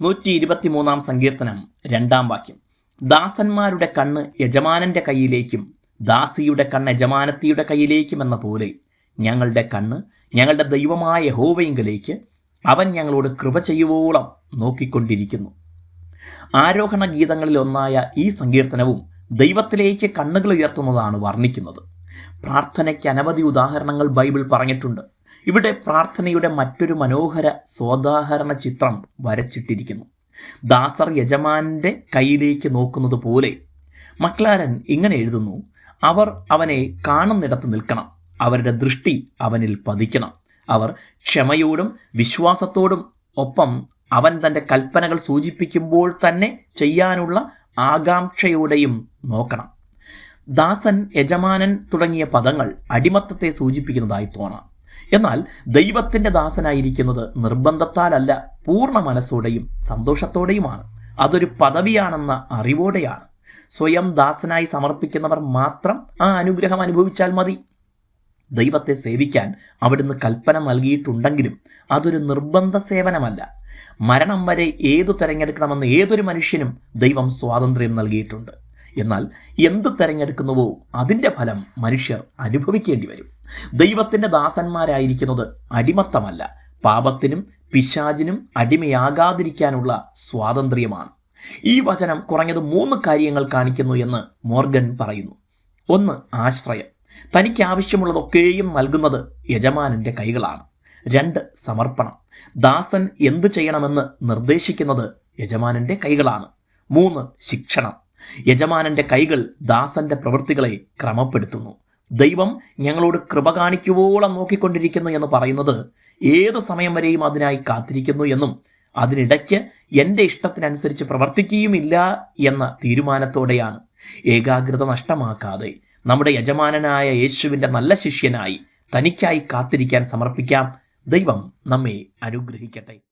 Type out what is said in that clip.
നൂറ്റി ഇരുപത്തിമൂന്നാം സങ്കീർത്തനം രണ്ടാം വാക്യം. ദാസന്മാരുടെ കണ്ണ് യജമാനന്റെ കയ്യിലേക്കും ദാസിയുടെ കണ്ണ് യജമാനത്തിയുടെ കയ്യിലേക്കും എന്ന പോലെ ഞങ്ങളുടെ കണ്ണ് ഞങ്ങളുടെ ദൈവമായ ഹോവയിങ്കലേക്ക് അവൻ ഞങ്ങളോട് കൃപ ചെയ്യുവോളം നോക്കിക്കൊണ്ടിരിക്കുന്നു. ആരോഹണ ഗീതങ്ങളിൽ ഒന്നായ ഈ സങ്കീർത്തനവും ദൈവത്തിലേക്ക് കണ്ണുകൾ ഉയർത്തുന്നതാണ് വർണിക്കുന്നത്. പ്രാർത്ഥനയ്ക്ക് അനവധി ഉദാഹരണങ്ങൾ ബൈബിൾ പറഞ്ഞിട്ടുണ്ട്. ഇവിടെ പ്രാർത്ഥനയുടെ മറ്റൊരു മനോഹര സ്വോദാഹരണ ചിത്രം വരച്ചിട്ടിരിക്കുന്നു. ദാസർ യജമാനന്റെ കയ്യിലേക്ക് നോക്കുന്നത് പോലെ മക്ലാരൻ ഇങ്ങനെ എഴുതുന്നു അവർ അവനെ കാണുന്നിടത്ത് നിൽക്കണം അവരുടെ ദൃഷ്ടി അവനിൽ പതിക്കണം. അവർ ക്ഷമയോടും വിശ്വാസത്തോടും ഒപ്പം അവൻ തന്റെ കൽപ്പനകൾ സൂചിപ്പിക്കുമ്പോൾ തന്നെ ചെയ്യാനുള്ള ആകാംക്ഷയോടെയും നോക്കണം. ദാസൻ യജമാനൻ തുടങ്ങിയ പദങ്ങൾ അടിമത്തത്തെ സൂചിപ്പിക്കുന്നതായി തോന്നാം. എന്നാൽ ദൈവത്തിന്റെ ദാസനായിരിക്കുന്നത് നിർബന്ധത്താലല്ല പൂർണ മനസ്സോടെയും സന്തോഷത്തോടെയുമാണ്. അതൊരു പദവിയാണെന്ന അറിവോടെയാണ്. സ്വയം ദാസനായി സമർപ്പിക്കുന്നവർ മാത്രം ആ അനുഗ്രഹം അനുഭവിച്ചാൽ മതി. ദൈവത്തെ സേവിക്കാൻ അവിടുന്ന് കൽപ്പന നൽകിയിട്ടുണ്ടെങ്കിലും അതൊരു നിർബന്ധ സേവനമല്ല. മരണം വരെ ഏതു തിരഞ്ഞെടുക്കണമെന്ന് ഏതൊരു മനുഷ്യനും ദൈവം സ്വാതന്ത്ര്യം നൽകിയിട്ടുണ്ട്. എന്നാൽ എന്ത് തിരഞ്ഞെടുക്കുന്നുവോ അതിന്റെ ഫലം മനുഷ്യർ അനുഭവിക്കേണ്ടി വരും. ദൈവത്തിന്റെ ദാസന്മാരായിരിക്കുന്നത് അടിമത്തമല്ല. പാപത്തിനും പിശാചിനും അടിമയാകാതിരിക്കാനുള്ള സ്വാതന്ത്ര്യമാണ്. ഈ വചനം കുറഞ്ഞത് മൂന്ന് കാര്യങ്ങൾ കാണിക്കുന്നു എന്ന് മോർഗൻ പറയുന്നു. ഒന്ന് ആശ്രയം. തനിക്ക് ആവശ്യമുള്ളതൊക്കെയും നൽകുന്നത് യജമാനന്റെ കൈകളാണ്. രണ്ട് സമർപ്പണം. ദാസൻ എന്ത് ചെയ്യണമെന്ന് നിർദ്ദേശിക്കുന്നത് യജമാനന്റെ കൈകളാണ്. മൂന്ന് ശിക്ഷണം. യജമാനന്റെ കൈകൾ ദാസന്റെ പ്രവൃത്തികളെ ക്രമപ്പെടുത്തുന്നു. ദൈവം ഞങ്ങളോട് കൃപ കാണിക്കുവോളം നോക്കിക്കൊണ്ടിരിക്കുന്നു എന്ന് പറയുന്നത് ഏത് സമയം വരെയും അതിനായി കാത്തിരിക്കുന്നു എന്നും അതിനിടയ്ക്ക് എന്റെ ഇഷ്ടത്തിനനുസരിച്ച് പ്രവർത്തിക്കുകയുമില്ല എന്ന തീരുമാനത്തോടെയാണ്. ഏകാഗ്രത നഷ്ടമാക്കാതെ നമ്മുടെ യജമാനനായ യേശുവിന്റെ നല്ല ശിഷ്യനായി തനിക്കായി കാത്തിരിക്കാൻ സമർപ്പിക്കാം. ദൈവം നമ്മെ അനുഗ്രഹിക്കട്ടെ.